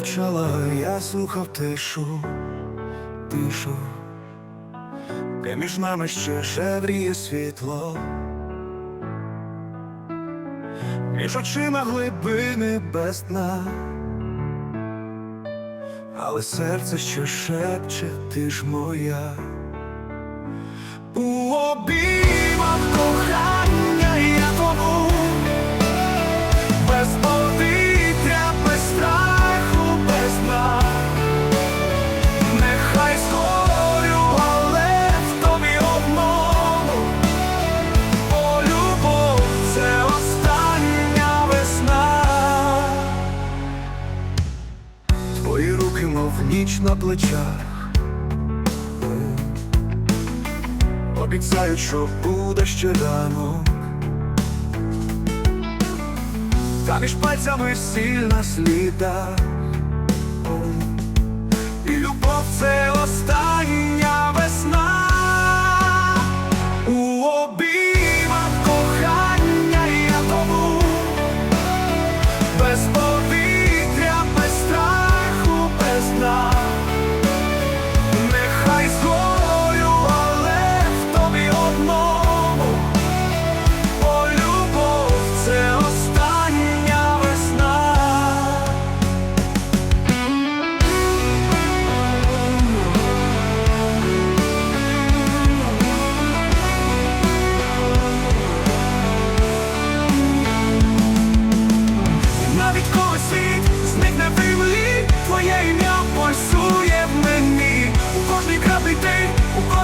мовчала, я слухав тишу, тишу, де між нами ще шевріє світло, між очима глибини без дна, але серце, що шепче, ти ж моя. У обіймах кохання руки, мов ніч на плечах. Обіцяють, що буде ще ранок. Та між пальцями сильна сліда І любов це остання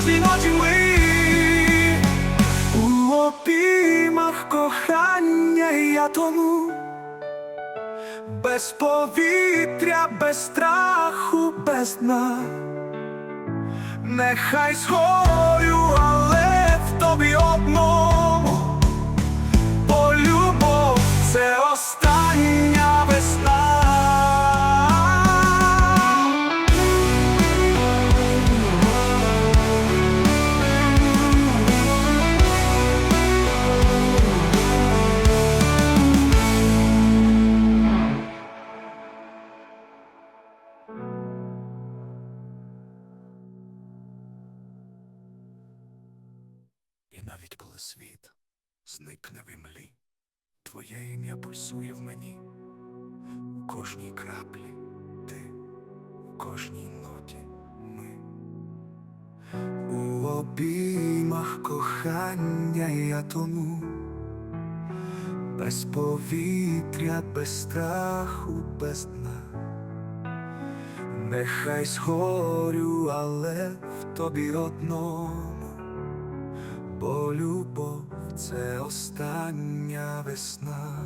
кожній ночі ми У обіймах кохання я тону, Без повітря, без страху, без дна. Нехай згорю, навіть коли світ зникне в імлі, твоє ім'я пульсує в мені, у кожній краплі ти, у кожній ноті ми. У обіймах кохання я тону, без повітря, без страху, без дна. Нехай згорю, але в тобі одному. Бо любов це остання весна.